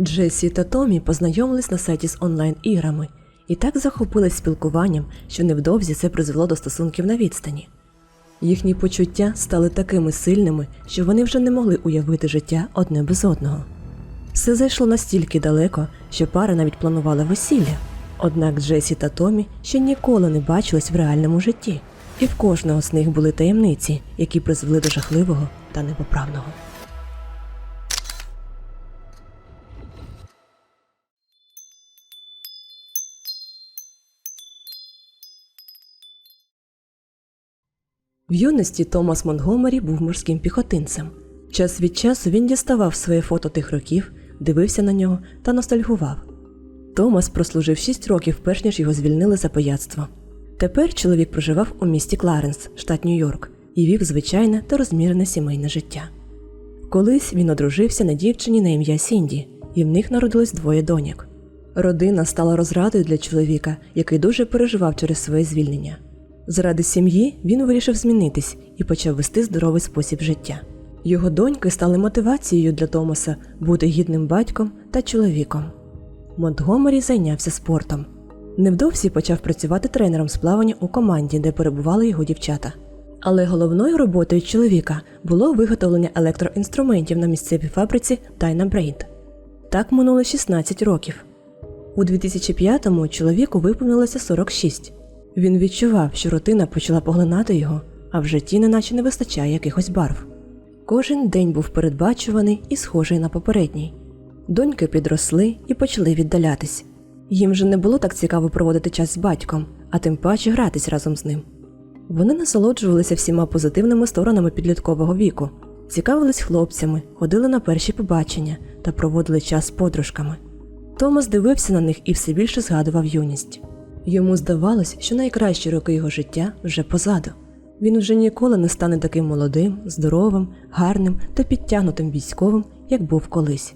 Джесі та Томі познайомились на сайті з онлайн-іграми і так захопились спілкуванням, що невдовзі це призвело до стосунків на відстані. Їхні почуття стали такими сильними, що вони вже не могли уявити життя одне без одного. Все зайшло настільки далеко, що пара навіть планувала весілля. Однак Джесі та Томі ще ніколи не бачились в реальному житті, і в кожного з них були таємниці, які призвели до жахливого та непоправного. В юності Томас Монгомері був морським піхотинцем. Час від часу він діставав своє фото тих років, дивився на нього та ностальгував. Томас прослужив 6 років, перш ніж його звільнили за пияцтво. Тепер чоловік проживав у місті Кларенс, штат Нью-Йорк, і вів звичайне та розмірене сімейне життя. Колись він одружився на дівчині на ім'я Сінді, і в них народилось двоє доньок. Родина стала розрадою для чоловіка, який дуже переживав через своє звільнення. Заради сім'ї він вирішив змінитись і почав вести здоровий спосіб життя. Його доньки стали мотивацією для Томаса бути гідним батьком та чоловіком. Монтгомері зайнявся спортом. Невдовзі почав працювати тренером з плавання у команді, де перебували його дівчата. Але головною роботою чоловіка було виготовлення електроінструментів на місцевій фабриці Dyna Braid. Так минуло 16 років. У 2005-му чоловіку виповнилося 46. Він відчував, що рутина почала поглинати його, а в житті неначе не вистачає якихось барв. Кожен день був передбачуваний і схожий на попередній. Доньки підросли і почали віддалятись. Їм же не було так цікаво проводити час з батьком, а тим паче гратись разом з ним. Вони насолоджувалися всіма позитивними сторонами підліткового віку, цікавились хлопцями, ходили на перші побачення та проводили час з подружками. Томас дивився на них і все більше згадував юність. Йому здавалось, що найкращі роки його життя вже позаду. Він вже ніколи не стане таким молодим, здоровим, гарним та підтягнутим військовим, як був колись.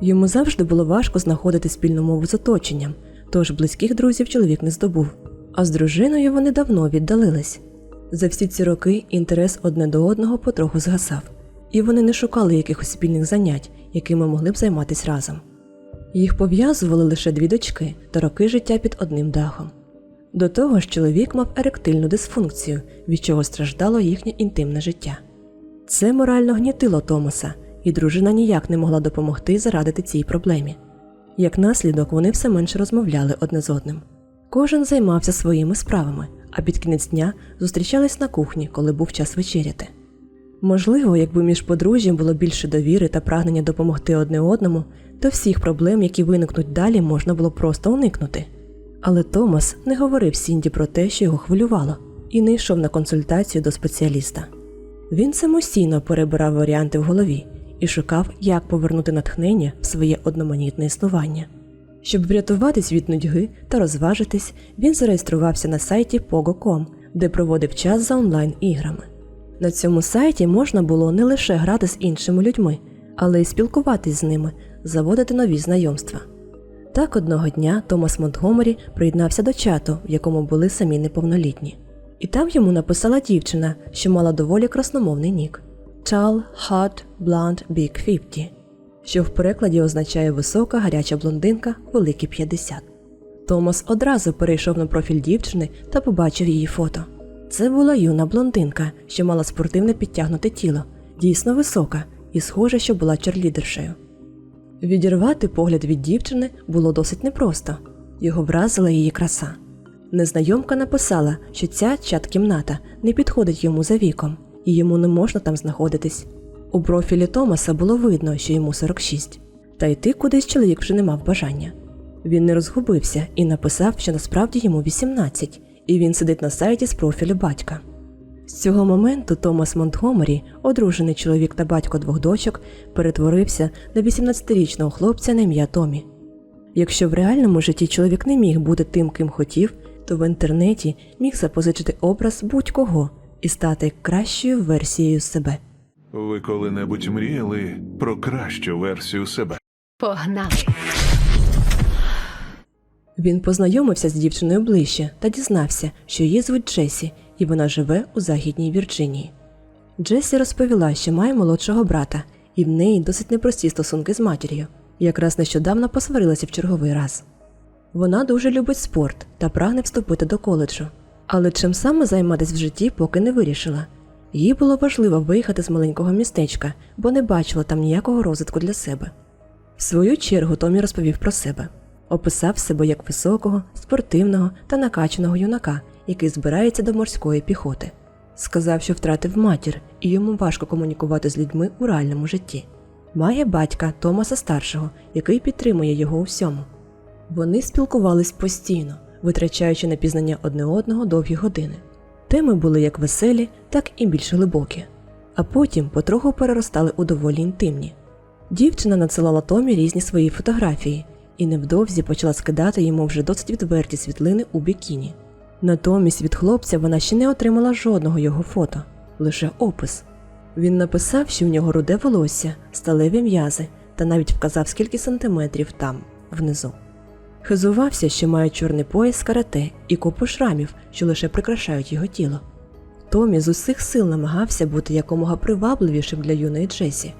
Йому завжди було важко знаходити спільну мову з оточенням, тож близьких друзів чоловік не здобув. А з дружиною вони давно віддалились. За всі ці роки інтерес одне до одного потроху згасав, і вони не шукали якихось спільних занять, якими могли б займатися разом. Їх пов'язували лише дві дочки та роки життя під одним дахом. До того ж, чоловік мав еректильну дисфункцію, від чого страждало їхнє інтимне життя. Це морально гнітило Томаса, і дружина ніяк не могла допомогти зарадити цій проблемі. Як наслідок, вони все менше розмовляли одне з одним. Кожен займався своїми справами, а під кінець дня зустрічались на кухні, коли був час вечеряти. Можливо, якби між подружжям було більше довіри та прагнення допомогти одне одному, то всіх проблем, які виникнуть далі, можна було просто уникнути. Але Томас не говорив Сінді про те, що його хвилювало, і не йшов на консультацію до спеціаліста. Він самостійно перебирав варіанти в голові і шукав, як повернути натхнення в своє одноманітне існування. Щоб врятуватись від нудьги та розважитись, він зареєструвався на сайті Pogo.com, де проводив час за онлайн-іграми. На цьому сайті можна було не лише грати з іншими людьми, але й спілкуватись з ними, заводити нові знайомства. Так одного дня Томас Монтгомері приєднався до чату, в якому були самі неповнолітні. І там йому написала дівчина, що мала доволі красномовний нік Tall, Hot, Blonde, Big 50, що в перекладі означає висока гаряча блондинка, великі 50. Томас одразу перейшов на профіль дівчини та побачив її фото. Це була юна блондинка, що мала спортивне підтягнуте тіло, дійсно висока, і схоже, що була черлідершею. Відірвати погляд від дівчини було досить непросто, його вразила її краса. Незнайомка написала, що ця чат-кімната не підходить йому за віком, і йому не можна там знаходитись. У профілі Томаса було видно, що йому 46, та йти кудись чоловік вже не мав бажання. Він не розгубився і написав, що насправді йому 18, і він сидить на сайті з профілю батька. З цього моменту Томас Монтгомері, одружений чоловік та батько двох дочок, перетворився на 18-річного хлопця на ім'я Томі. Якщо в реальному житті чоловік не міг бути тим, ким хотів, то в інтернеті міг запозичити образ будь-кого і стати кращою версією себе. Ви коли-небудь мріяли про кращу версію себе? Погнали. Він познайомився з дівчиною ближче та дізнався, що її звуть Джесі, і вона живе у Західній Вірджинії. Джесі розповіла, що має молодшого брата, і в неї досить непрості стосунки з матір'ю. Якраз нещодавно посварилася в черговий раз. Вона дуже любить спорт та прагне вступити до коледжу. Але чим саме займатися в житті, поки не вирішила. Їй було важливо виїхати з маленького містечка, бо не бачила там ніякого розвитку для себе. В свою чергу Томі розповів про себе, описав себе як високого, спортивного та накачаного юнака, який збирається до морської піхоти. Сказав, що втратив матір, і йому важко комунікувати з людьми у реальному житті. Має батька Томаса старшого, який підтримує його у всьому. Вони спілкувались постійно, витрачаючи на пізнання одне одного довгі години. Теми були як веселі, так і більш глибокі, а потім потроху переростали у доволі інтимні. Дівчина надсилала Томі різні свої фотографії і невдовзі почала скидати йому вже досить відверті світлини у бікіні. Натомість від хлопця вона ще не отримала жодного його фото, лише опис. Він написав, що в нього руде волосся, сталеві м'язи та навіть вказав, скільки сантиметрів там, внизу. Хизувався, що має чорний пояс карате і купу шрамів, що лише прикрашають його тіло. Томі з усіх сил намагався бути якомога привабливішим для юної Джесі.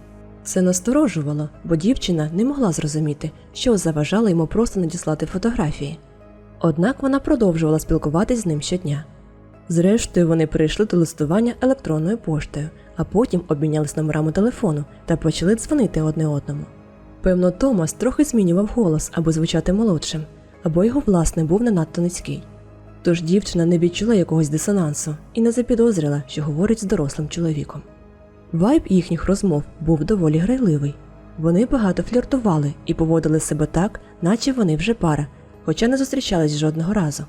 Це насторожувало, бо дівчина не могла зрозуміти, що заважало йому просто надіслати фотографії. Однак вона продовжувала спілкуватись з ним щодня. Зрештою, вони перейшли до листування електронною поштою, а потім обмінялись номерами телефону та почали дзвонити одне одному. Певно, Томас трохи змінював голос, аби звучати молодшим, або його власне був не надто низький. Тож дівчина не відчула якогось дисонансу і не запідозрила, що говорить з дорослим чоловіком. Вайб їхніх розмов був доволі грайливий. Вони багато фліртували і поводили себе так, наче вони вже пара, хоча не зустрічались жодного разу.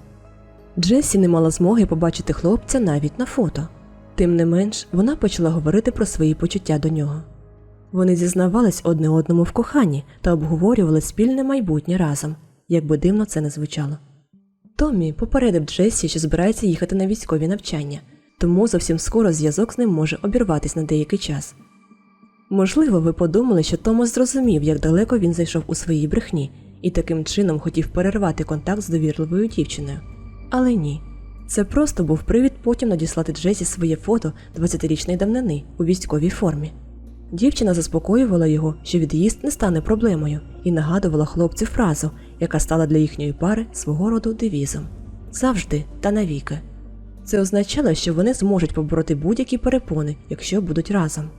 Джесі не мала змоги побачити хлопця навіть на фото. Тим не менш, вона почала говорити про свої почуття до нього. Вони зізнавались одне одному в коханні та обговорювали спільне майбутнє разом, як би дивно це не звучало. Томмі попередив Джесі, що збирається їхати на військові навчання, тому зовсім скоро зв'язок з ним може обірватись на деякий час. Можливо, ви подумали, що Томас зрозумів, як далеко він зайшов у своїй брехні, і таким чином хотів перервати контакт з довірливою дівчиною. Але ні. Це просто був привід потім надіслати Джесі своє фото 20-річної давнини у військовій формі. Дівчина заспокоювала його, що від'їзд не стане проблемою, і нагадувала хлопцю фразу, яка стала для їхньої пари свого роду девізом завжди та навіки. Це означало, що вони зможуть побороти будь-які перепони, якщо будуть разом.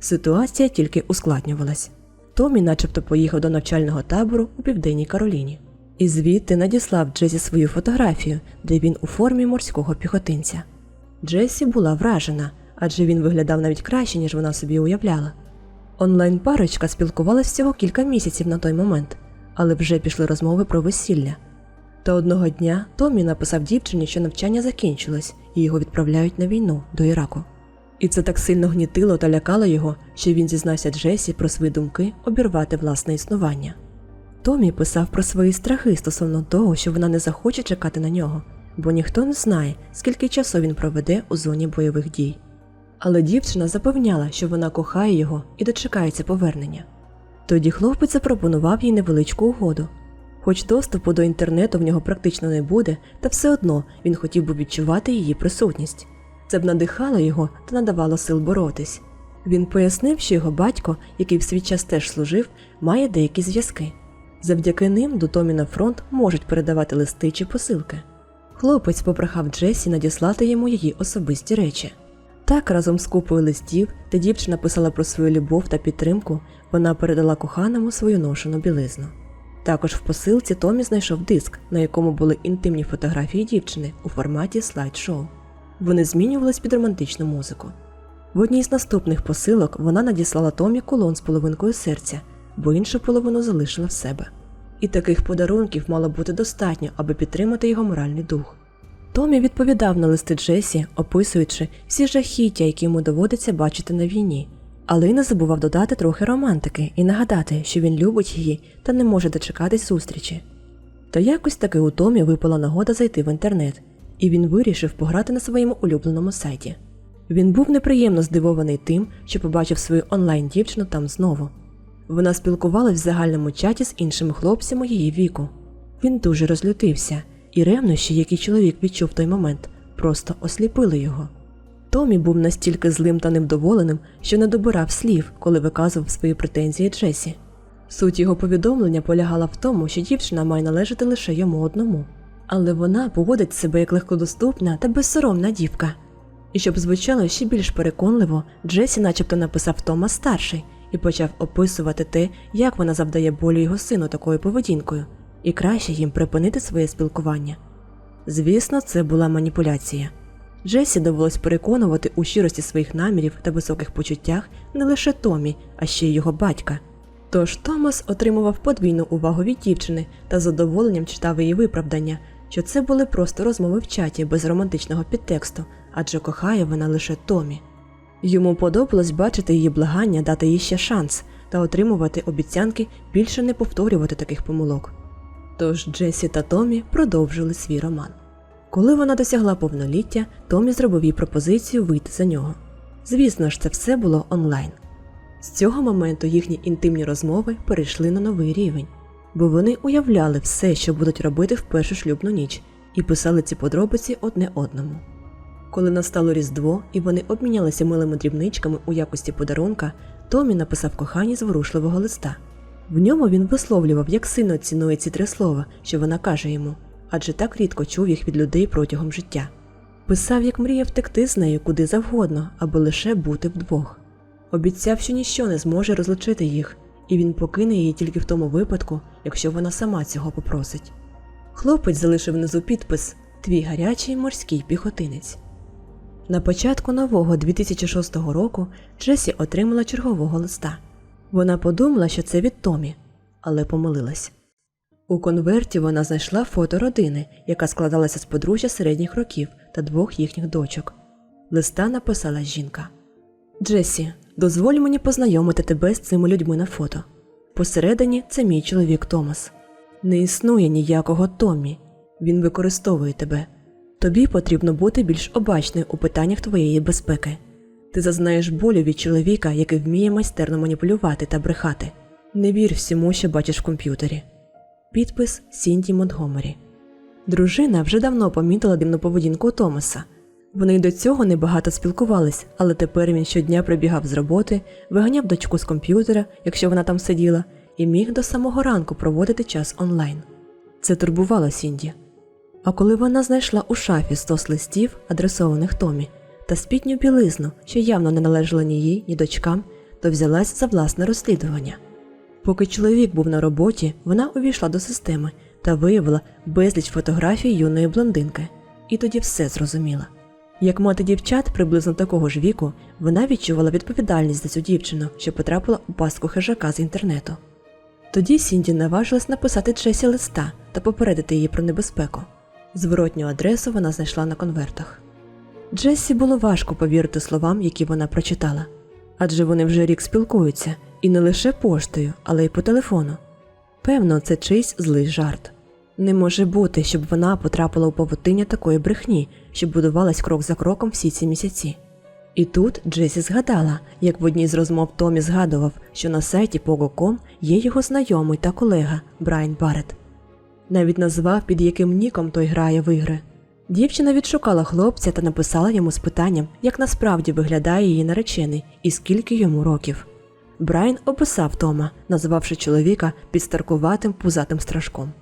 Ситуація тільки ускладнювалась. Томі начебто поїхав до навчального табору у південній Кароліні, і звідти надіслав Джесі свою фотографію, де він у формі морського піхотинця. Джесі була вражена, адже він виглядав навіть краще, ніж вона собі уявляла. Онлайн парочка спілкувалась всього кілька місяців на той момент, але вже пішли розмови про весілля. Та одного дня Томі написав дівчині, що навчання закінчилось і його відправляють на війну до Іраку. І це так сильно гнітило та лякало його, що він зізнався Джесі про свої думки обірвати власне існування. Томі писав про свої страхи стосовно того, що вона не захоче чекати на нього, бо ніхто не знає, скільки часу він проведе у зоні бойових дій. Але дівчина запевняла, що вона кохає його і дочекається повернення. Тоді хлопець запропонував їй невеличку угоду. Хоч доступу до інтернету в нього практично не буде, та все одно він хотів би відчувати її присутність. Це б надихало його та надавало сил боротись. Він пояснив, що його батько, який в свій час теж служив, має деякі зв'язки. Завдяки ним до Томі на фронт можуть передавати листи чи посилки. Хлопець попрохав Джесі надіслати йому її особисті речі. Так, разом з купою листів, де дівчина писала про свою любов та підтримку, вона передала коханому свою ношену білизну. Також в посилці Томі знайшов диск, на якому були інтимні фотографії дівчини у форматі слайд-шоу. Вони змінювались під романтичну музику. В одній з наступних посилок вона надіслала Томі колон з половинкою серця, бо іншу половину залишила в себе. І таких подарунків мало бути достатньо, аби підтримати його моральний дух. Томі відповідав на листи Джесі, описуючи всі жахіття, які йому доводиться бачити на війні, але й не забував додати трохи романтики і нагадати, що він любить її та не може дочекатись зустрічі. То якось таки у Томі випала нагода зайти в інтернет, і він вирішив пограти на своєму улюбленому сайті. Він був неприємно здивований тим, що побачив свою онлайн дівчину там знову. Вона спілкувалась в загальному чаті з іншими хлопцями її віку. Він дуже розлютився, і ревнощі, які чоловік відчув той момент, просто осліпили його. Томі був настільки злим та невдоволеним, що не добирав слів, коли виказував свої претензії Джесі. Суть його повідомлення полягала в тому, що дівчина має належати лише йому одному. Але вона поводить себе як легкодоступна та безсоромна дівка. І щоб звучало ще більш переконливо, Джесі начебто написав Тома старший і почав описувати те, як вона завдає болю його сину такою поведінкою, і краще їм припинити своє спілкування. Звісно, це була маніпуляція. Джесі довелось переконувати у щирості своїх намірів та високих почуттях не лише Томі, а ще й його батька. Тож Томас отримував подвійну увагу від дівчини та задоволенням читав її виправдання, що це були просто розмови в чаті без романтичного підтексту, адже кохає вона лише Томі. Йому подобалось бачити її благання дати їй ще шанс та отримувати обіцянки більше не повторювати таких помилок. Тож Джесі та Томі продовжили свій роман. Коли вона досягла повноліття, Томі зробив їй пропозицію вийти за нього. Звісно ж, це все було онлайн. З цього моменту їхні інтимні розмови перейшли на новий рівень, бо вони уявляли все, що будуть робити в першу шлюбну ніч, і писали ці подробиці одне одному. Коли настало Різдво і вони обмінялися милими дрібничками у якості подарунка, Томі написав коханій зворушливого листа. В ньому він висловлював, як сильно цінує ці три слова, що вона каже йому, адже так рідко чув їх від людей протягом життя. Писав, як мріяв втекти з нею куди завгодно, аби лише бути вдвох. Обіцяв, що ніщо не зможе розлучити їх, і він покине її тільки в тому випадку, якщо вона сама цього попросить. Хлопець залишив внизу підпис Твій гарячий морський піхотинець. На початку нового 2006 року Джесі отримала чергового листа. Вона подумала, що це від Томі, але помилилась. У конверті вона знайшла фото родини, яка складалася з подружжя середніх років та двох їхніх дочок. Листа написала жінка. Джесі, дозволь мені познайомити тебе з цими людьми на фото. Посередині це мій чоловік Томас. Не існує ніякого Томі. Він використовує тебе. Тобі потрібно бути більш обачною у питаннях твоєї безпеки. Ти зазнаєш болю від чоловіка, який вміє майстерно маніпулювати та брехати. Не вір всьому, що бачиш в комп'ютері. Підпис Сінді Монтгомері. Дружина вже давно помітила дивну поведінку Томаса. Вони й до цього небагато спілкувались, але тепер він щодня прибігав з роботи, виганяв дочку з комп'ютера, якщо вона там сиділа, і міг до самого ранку проводити час онлайн. Це турбувало Сінді. А коли вона знайшла у шафі стос листів, адресованих Томі, та спітню білизну, що явно не належала ні їй, ні дочкам, то взялась за власне розслідування. Поки чоловік був на роботі, вона увійшла до системи та виявила безліч фотографій юної блондинки, і тоді все зрозуміла. Як мати дівчат приблизно такого ж віку, вона відчувала відповідальність за цю дівчину, що потрапила у пастку хижака з інтернету. Тоді Сінді наважилась написати Джесі листа та попередити її про небезпеку. Зворотню адресу вона знайшла на конвертах. Джесі було важко повірити словам, які вона прочитала, адже вони вже рік спілкуються і не лише поштою, але й по телефону. Певно, це чийсь злий жарт. Не може бути, щоб вона потрапила у павутиння такої брехні, що будувалась крок за кроком всі ці місяці. І тут Джесі згадала, як в одній з розмов Томі згадував, що на сайті Pogo.com є його знайомий та колега Брайан Барретт. Навіть назвав, під яким ніком той грає в ігри. Дівчина відшукала хлопця та написала йому з питанням, як насправді виглядає її наречений і скільки йому років. Брайан описав Тома, назвавши чоловіка підстаркуватим пузатим страшком.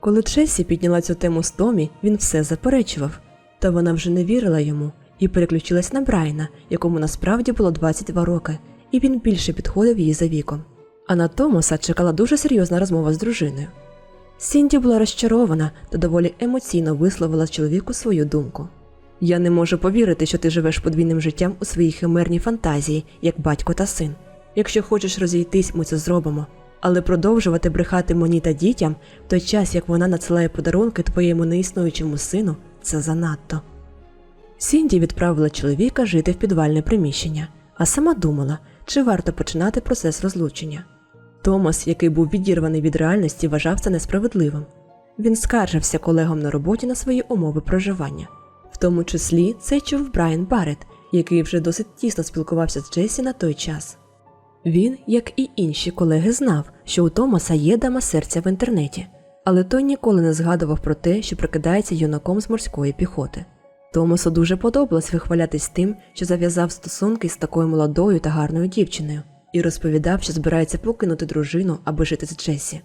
Коли Чесі підняла цю тему з Томі, він все заперечував, та вона вже не вірила йому і переключилась на Брайана, якому насправді було 22 роки, і він більше підходив їй за віком. А на Томаса чекала дуже серйозна розмова з дружиною. Сінді була розчарована та доволі емоційно висловила чоловіку свою думку. Я не можу повірити, що ти живеш подвійним життям у своїй химерній фантазії, як батько та син. Якщо хочеш розійтись, ми це зробимо. Але продовжувати брехати мені та дітям в той час, як вона надсилає подарунки твоєму неіснуючому сину, це занадто. Сінді відправила чоловіка жити в підвальне приміщення, а сама думала, чи варто починати процес розлучення. Томас, який був відірваний від реальності, вважав це несправедливим. Він скаржився колегам на роботі на свої умови проживання. В тому числі це чув Брайан Барретт, який вже досить тісно спілкувався з Джесі на той час. Він, як і інші колеги, знав, що у Томаса є дама серця в інтернеті, але той ніколи не згадував про те, що прикидається юнаком з морської піхоти. Томасу дуже подобалось вихвалятись тим, що зав'язав стосунки з такою молодою та гарною дівчиною, і розповідав, що збирається покинути дружину, аби жити з Джесі.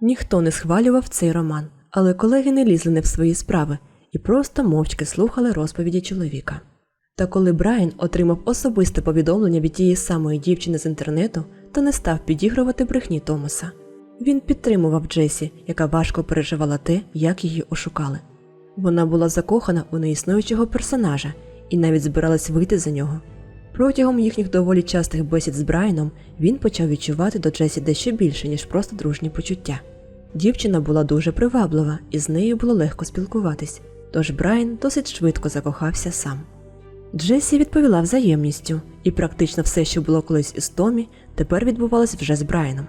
Ніхто не схвалював цей роман, але колеги не лізли не в свої справи і просто мовчки слухали розповіді чоловіка. Та коли Брайан отримав особисте повідомлення від тієї самої дівчини з інтернету, то не став підігрувати брехні Томаса. Він підтримував Джесі, яка важко переживала те, як її ошукали. Вона була закохана у неіснуючого персонажа і навіть збиралась вийти за нього. Протягом їхніх доволі частих бесід з Брайаном він почав відчувати до Джесі дещо більше, ніж просто дружні почуття. Дівчина була дуже приваблива, і з нею було легко спілкуватись, тож Брайан досить швидко закохався сам. Джесі відповіла взаємністю, і практично все, що було колись із Томі, тепер відбувалось вже з Брайаном.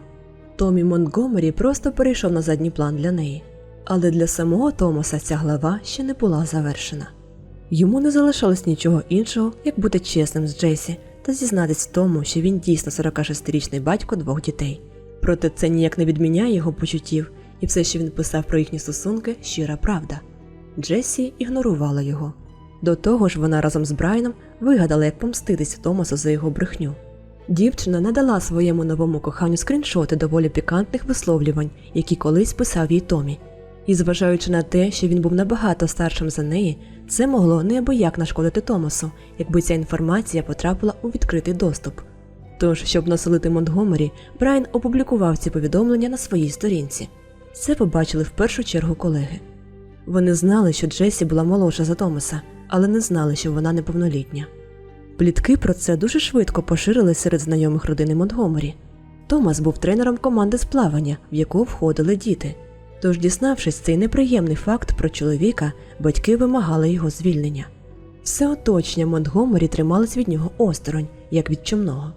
Томі Монтгомері просто перейшов на задній план для неї, але для самого Томаса ця глава ще не була завершена. Йому не залишалось нічого іншого, як бути чесним з Джесі та зізнатись в тому, що він дійсно 46-річний батько двох дітей. Проте це ніяк не відміняє його почуттів, і все, що він писав про їхні стосунки, щира правда. Джесі ігнорувала його. До того ж, вона разом з Брайаном вигадала, як помститися Томасу за його брехню. Дівчина надала своєму новому коханню скріншоти доволі пікантних висловлювань, які колись писав їй Томі. І зважаючи на те, що він був набагато старшим за неї, це могло неабияк нашкодити Томасу, якби ця інформація потрапила у відкритий доступ. Тож, щоб насолити Монтгомері, Брайан опублікував ці повідомлення на своїй сторінці. Це побачили в першу чергу колеги. Вони знали, що Джесі була молодша за Томаса, але не знали, що вона неповнолітня. Плітки про це дуже швидко поширились серед знайомих родини Монтгомері. Томас був тренером команди з плавання, в яку входили діти. Тож, дізнавшись цей неприємний факт про чоловіка, батьки вимагали його звільнення. Все оточення Монтгомері трималось від нього осторонь, як від чумного.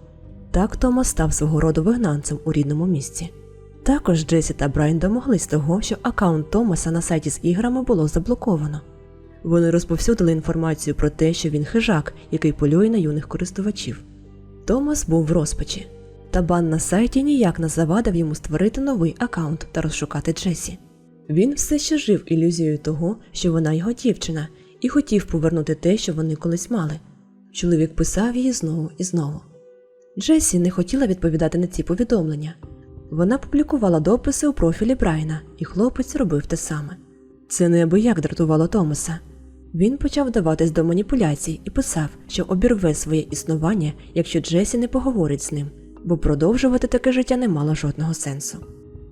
Так Томас став свого роду вигнанцем у рідному місці. Також Джесі та Брайан домоглись того, що аккаунт Томаса на сайті з іграми було заблоковано. Вони розповсюдили інформацію про те, що він хижак, який полює на юних користувачів. Томас був в розпачі, та бан на сайті ніяк не завадив йому створити новий аккаунт та розшукати Джесі. Він все ще жив ілюзією того, що вона його дівчина, і хотів повернути те, що вони колись мали. Чоловік писав її знову і знову. Джесі не хотіла відповідати на ці повідомлення. Вона публікувала дописи у профілі Брайана, і хлопець робив те саме. Це неабияк дратувало Томаса. Він почав вдаватись до маніпуляцій і писав, що обірве своє існування, якщо Джесі не поговорить з ним, бо продовжувати таке життя не мало жодного сенсу.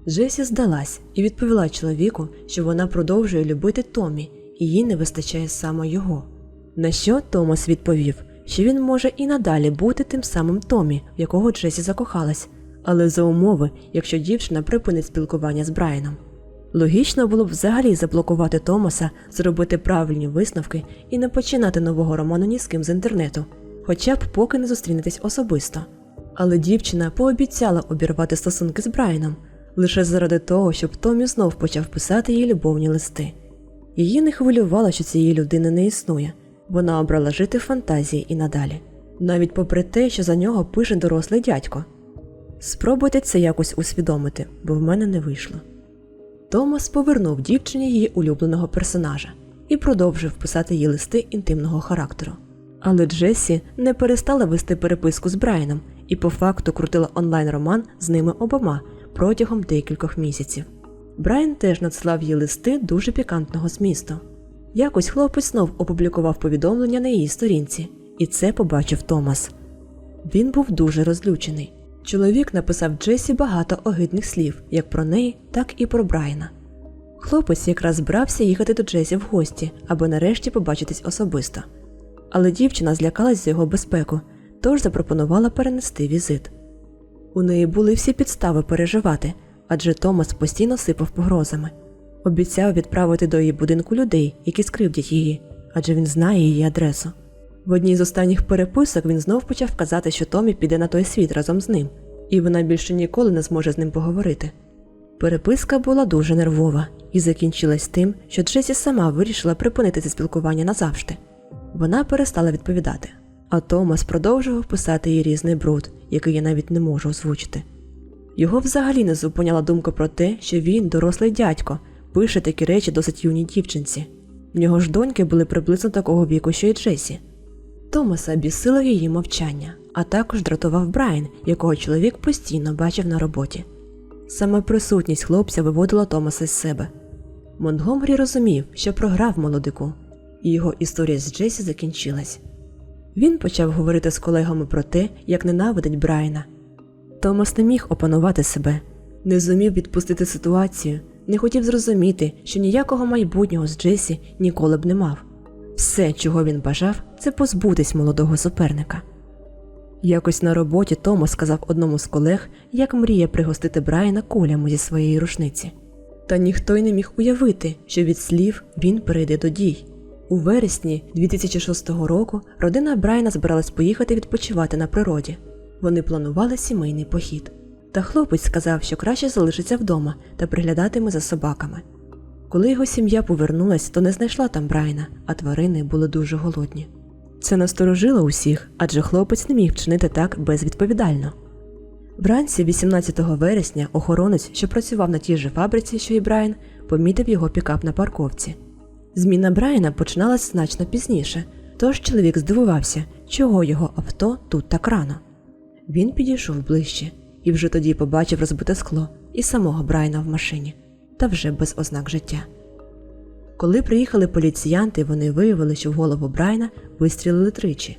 Джесі здалась і відповіла чоловіку, що вона продовжує любити Томі, і їй не вистачає саме його. На що Томас відповів, що він може і надалі бути тим самим Томі, в якого Джесі закохалась, але за умови, якщо дівчина припинить спілкування з Брайаном. Логічно було б взагалі заблокувати Томаса, зробити правильні висновки і не починати нового роману ні з ким з інтернету, хоча б поки не зустрінетесь особисто. Але дівчина пообіцяла обірвати стосунки з Брайаном лише заради того, щоб Томі знов почав писати їй любовні листи. Її не хвилювало, що цієї людини не існує. Вона обрала жити в фантазії і надалі, навіть попри те, що за нього пише дорослий дядько. Спробуйте це якось усвідомити, бо в мене не вийшло. Томас повернув дівчині її улюбленого персонажа і продовжив писати їй листи інтимного характеру. Але Джесі не перестала вести переписку з Брайаном і по факту крутила онлайн-роман з ними обома протягом декількох місяців. Брайан теж надсилав їй листи дуже пікантного змісту. Якось хлопець знов опублікував повідомлення на її сторінці, і це побачив Томас. Він був дуже розлючений. Чоловік написав Джесі багато огидних слів як про неї, так і про Брайана. Хлопець якраз збирався їхати до Джесі в гості, аби нарешті побачитись особисто. Але дівчина злякалась за його безпеку, тож запропонувала перенести візит. У неї були всі підстави переживати, адже Томас постійно сипав погрозами. Обіцяв відправити до її будинку людей, які скривдять її, адже він знає її адресу. В одній з останніх переписок він знов почав казати, що Томі піде на той світ разом з ним, і вона більше ніколи не зможе з ним поговорити. Переписка була дуже нервова і закінчилась тим, що Джесі сама вирішила припинити це спілкування назавжди. Вона перестала відповідати, а Томас продовжував писати їй різний бруд, який я навіть не можу озвучити. Його взагалі не зупиняла думка про те, що він, дорослий дядько, пише такі речі досить юній дівчинці. В нього ж доньки були приблизно такого віку, що й Джесі. Томаса бісило її мовчання, а також дратував Брайан, якого чоловік постійно бачив на роботі. Саме присутність хлопця виводила Томаса з себе. Монтгомері розумів, що програв молодику, і його історія з Джесі закінчилась. Він почав говорити з колегами про те, як ненавидить Брайана. Томас не міг опанувати себе, не зумів відпустити ситуацію, не хотів зрозуміти, що ніякого майбутнього з Джесі ніколи б не мав. Все, чого він бажав, це позбутись молодого суперника. Якось на роботі Томас сказав одному з колег, як мріє пригостити Брайана кулями зі своєї рушниці. Та ніхто й не міг уявити, що від слів він перейде до дій. У вересні 2006 року родина Брайана збиралась поїхати відпочивати на природі. Вони планували сімейний похід. Та хлопець сказав, що краще залишиться вдома та приглядатиме за собаками. Коли його сім'я повернулась, то не знайшла там Брайана, а тварини були дуже голодні. Це насторожило усіх, адже хлопець не міг вчинити так безвідповідально. Вранці 18 вересня охоронець, що працював на тій же фабриці, що і Брайан, помітив його пікап на парковці. Зміна Брайана починалась значно пізніше, тож чоловік здивувався, чого його авто тут так рано. Він підійшов ближче і вже тоді побачив розбите скло і самого Брайана в машині, та вже без ознак життя. Коли приїхали поліціянти, вони виявили, що в голову Брайана вистрілили тричі.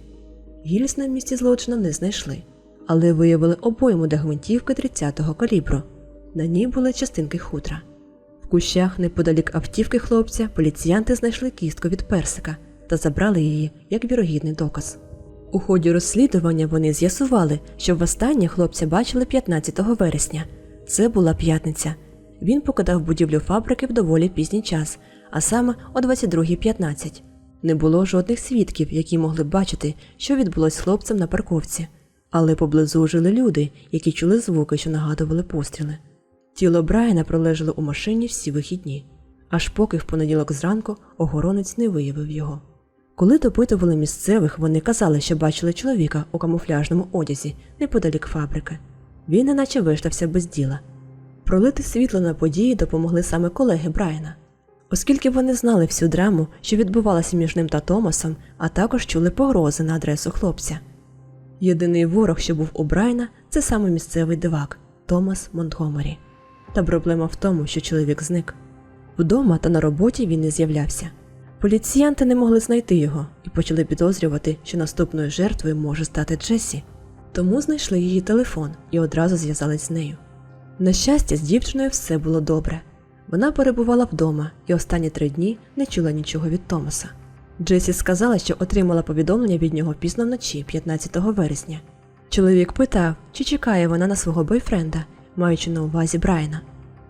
Гільз на місці злочину не знайшли, але виявили обойму для гвинтівки 30-го калібру. На ній були частинки хутра. В кущах неподалік автівки хлопця поліціянти знайшли кістку від персика та забрали її як вірогідний доказ. У ході розслідування вони з'ясували, що востаннє хлопця бачили 15 вересня. Це була п'ятниця. Він покидав будівлю фабрики в доволі пізній час, а саме о 22.15. Не було жодних свідків, які могли б бачити, що відбулось з хлопцем на парковці, але поблизу жили люди, які чули звуки, що нагадували постріли. Тіло Брайана пролежало у машині всі вихідні, аж поки в понеділок зранку охоронець не виявив його. Коли допитували місцевих, вони казали, що бачили чоловіка у камуфляжному одязі неподалік фабрики. Він неначе виштався без діла. Пролити світло на події допомогли саме колеги Брайана, оскільки вони знали всю драму, що відбувалася між ним та Томасом, а також чули погрози на адресу хлопця. Єдиний ворог, що був у Брайана, це саме місцевий дивак Томас Монтгомері. Та проблема в тому, що чоловік зник. Вдома та на роботі він не з'являвся. Поліціянти не могли знайти його і почали підозрювати, що наступною жертвою може стати Джесі. Тому знайшли її телефон і одразу зв'язались з нею. На щастя, з дівчиною все було добре. Вона перебувала вдома і останні три дні не чула нічого від Томаса. Джесі сказала, що отримала повідомлення від нього пізно вночі, 15 вересня. Чоловік питав, чи чекає вона на свого бойфренда, маючи на увазі Брайана.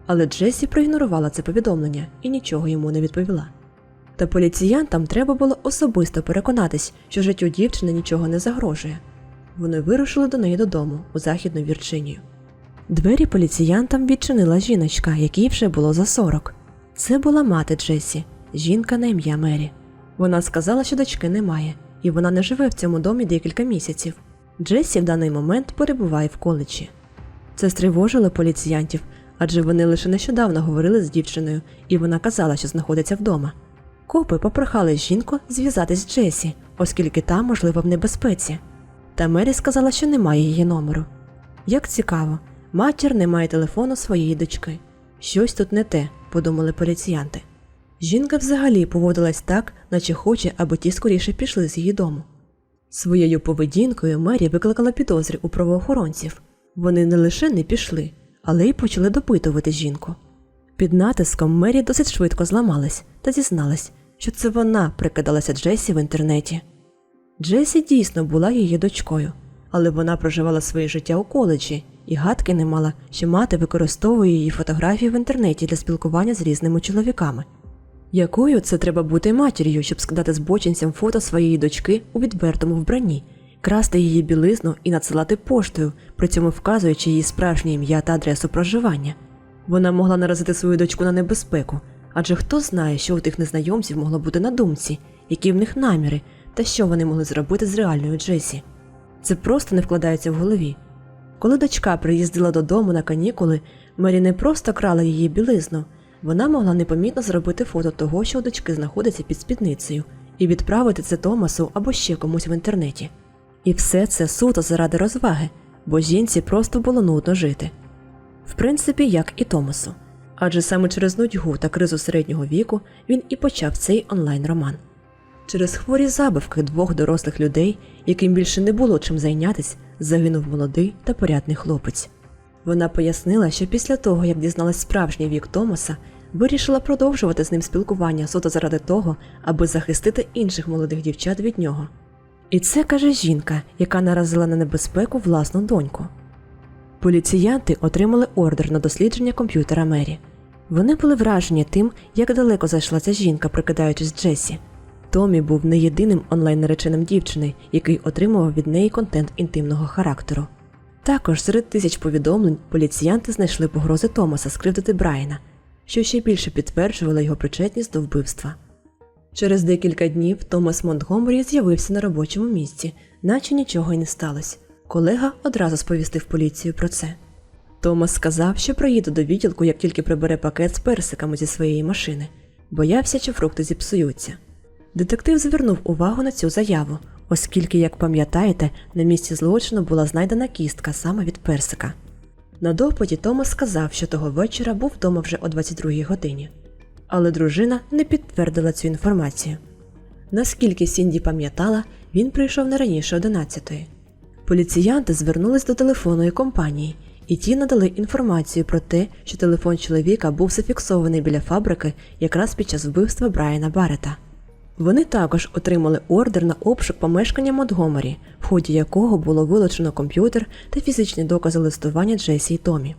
Але Джесі проігнорувала це повідомлення і нічого йому не відповіла. Та поліціянтам треба було особисто переконатись, що життю дівчини нічого не загрожує. Вони вирушили до неї додому у Західну Вірджинію. Двері поліціянтам відчинила жіночка, якій вже було за 40. Це була мати Джесі, жінка на ім'я Мері. Вона сказала, що дочки немає, і вона не живе в цьому домі декілька місяців. Джесі в даний момент перебуває в коледжі. Це стривожило поліціянтів, адже вони лише нещодавно говорили з дівчиною, і вона казала, що знаходиться вдома. Копи попрохали жінку зв'язатись з Джесі, оскільки та, можливо, в небезпеці. Та Мері сказала, що немає її номеру. Як цікаво, матір не має телефону своєї дочки. Щось тут не те, подумали поліціянти. Жінка взагалі поводилась так, наче хоче, аби ті скоріше пішли з її дому. Своєю поведінкою Мері викликала підозри у правоохоронців. Вони не лише не пішли, але й почали допитувати жінку. Під натиском Мері досить швидко зламалась та зізналась, що це вона прикидалася Джесі в інтернеті. Джесі дійсно була її дочкою, але вона проживала своє життя у коледжі і гадки не мала, що мати використовує її фотографії в інтернеті для спілкування з різними чоловіками. Якою це треба бути матір'ю, щоб скидати збочинцям фото своєї дочки у відвертому вбранні, красти її білизну і надсилати поштою, при цьому вказуючи її справжнє ім'я та адресу проживання. Вона могла наразити свою дочку на небезпеку, адже хто знає, що у тих незнайомців могло бути на думці, які в них наміри, та що вони могли зробити з реальною Джесі. Це просто не вкладається в голові. Коли дочка приїздила додому на канікули, Мері не просто крала її білизну, вона могла непомітно зробити фото того, що у дочки знаходиться під спідницею, і відправити це Томасу або ще комусь в інтернеті. І все це суто заради розваги, бо жінці просто було нудно жити. В принципі, як і Томасу. Адже саме через нудьгу та кризу середнього віку він і почав цей онлайн-роман. Через хворі забавки двох дорослих людей, яким більше не було чим зайнятись, загинув молодий та порядний хлопець. Вона пояснила, що після того, як дізналась справжній вік Томаса, вирішила продовжувати з ним спілкування суто заради того, аби захистити інших молодих дівчат від нього. І це каже жінка, яка наразила на небезпеку власну доньку. Поліціянти отримали ордер на дослідження комп'ютера Мері. Вони були вражені тим, як далеко зайшла ця жінка, прикидаючись Джесі. Томі був не єдиним онлайн-нареченим дівчини, який отримував від неї контент інтимного характеру. Також серед тисяч повідомлень поліціянти знайшли погрози Томаса скривдити Брайана, що ще більше підтверджувало його причетність до вбивства. Через декілька днів Томас Монтгомері з'явився на робочому місці, наче нічого й не сталося. Колега одразу сповістив поліцію про це. Томас сказав, що приїде до відділку, як тільки прибере пакет з персиками зі своєї машини, боявся, що фрукти зіпсуються. Детектив звернув увагу на цю заяву, оскільки, як пам'ятаєте, на місці злочину була знайдена кістка саме від персика. На допиті Томас сказав, що того вечора був вдома вже о 22-й годині, але дружина не підтвердила цю інформацію. Наскільки Сінді пам'ятала, він прийшов не раніше 11-ї. Поліціянти звернулись до телефонної компанії, і ті надали інформацію про те, що телефон чоловіка був зафіксований біля фабрики якраз під час вбивства Брайана Баррета. Вони також отримали ордер на обшук помешкання Монтгомері, в ході якого було вилучено комп'ютер та фізичні докази листування Джесі і Томі.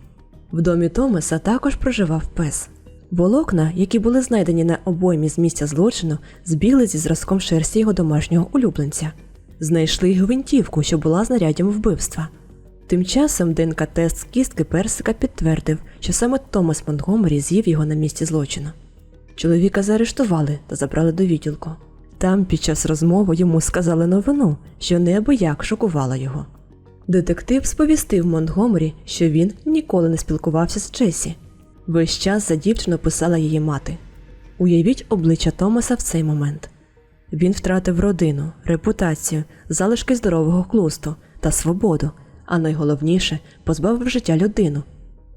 В домі Томаса також проживав пес. Волокна, які були знайдені на обоймі з місця злочину, збігли зі зразком шерсті його домашнього улюбленця. Знайшли й гвинтівку, що була знаряддям вбивства. Тим часом ДНК-тест з кістки персика підтвердив, що саме Томас Монтгомері з'їв його на місці злочину. Чоловіка заарештували та забрали до відділку. Там під час розмови йому сказали новину, що неабияк шокувала його. Детектив сповістив Монтгомері, що він ніколи не спілкувався з Джесі. Весь час за дівчину писала її мати. Уявіть обличчя Томаса в цей момент. Він втратив родину, репутацію, залишки здорового клусту та свободу, а найголовніше позбавив життя людину.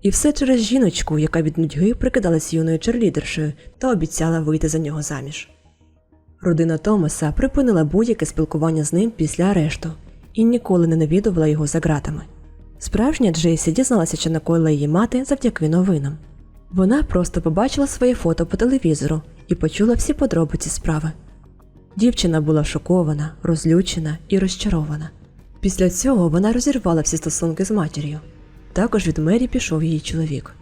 І все через жіночку, яка від нудьги прикидалась юною черлідершою та обіцяла вийти за нього заміж. Родина Томаса припинила будь-яке спілкування з ним після арешту і ніколи не навідувала його за ґратами. Справжня Джейсі дізналася, що накоїла її мати завдяки новинам. Вона просто побачила своє фото по телевізору і почула всі подробиці справи. Дівчина була шокована, розлючена і розчарована. Після цього вона розірвала всі стосунки з матір'ю. Також від Мері пішов її чоловік.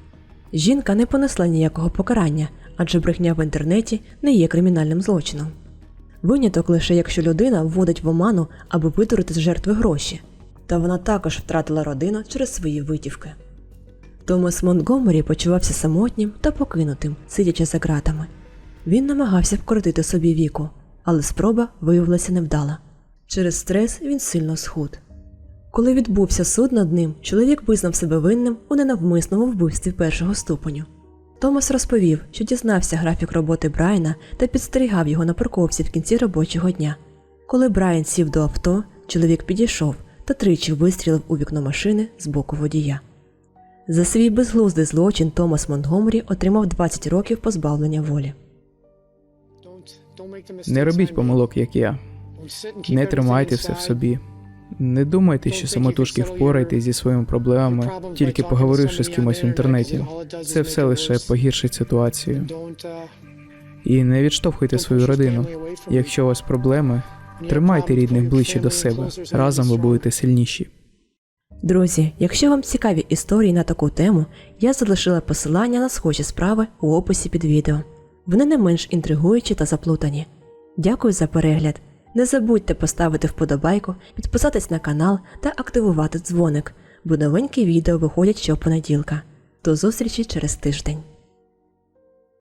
Жінка не понесла ніякого покарання, адже брехня в інтернеті не є кримінальним злочином. Виняток лише якщо людина вводить в оману, аби видурити з жертви гроші, та вона також втратила родину через свої витівки. Томас Монтгомері почувався самотнім та покинутим, сидячи за ґратами. Він намагався вкоротити собі віку, але спроба виявилася невдала. Через стрес він сильно схуд. Коли відбувся суд над ним, чоловік визнав себе винним у ненавмисному вбивстві першого ступеню. Томас розповів, що дізнався графік роботи Брайана та підстерігав його на парковці в кінці робочого дня. Коли Брайан сів до авто, чоловік підійшов та тричі вистрілив у вікно машини з боку водія. За свій безглуздий злочин Томас Монтгомері отримав 20 років позбавлення волі. Не робіть помилок, як я. Не тримайте все в собі. Не думайте, що самотужки впораєтесь зі своїми проблемами, тільки поговоривши з кимось в інтернеті. Це все лише погіршить ситуацію. І не відштовхуйте свою родину. Якщо у вас проблеми, тримайте рідних ближче до себе. Разом ви будете сильніші. Друзі, якщо вам цікаві історії на таку тему, я залишила посилання на схожі справи у описі під відео. Вони не менш інтригуючі та заплутані. Дякую за перегляд. Не забудьте поставити вподобайку, підписатись на канал та активувати дзвоник, бо новенькі відео виходять щопонеділка. До зустрічі через тиждень.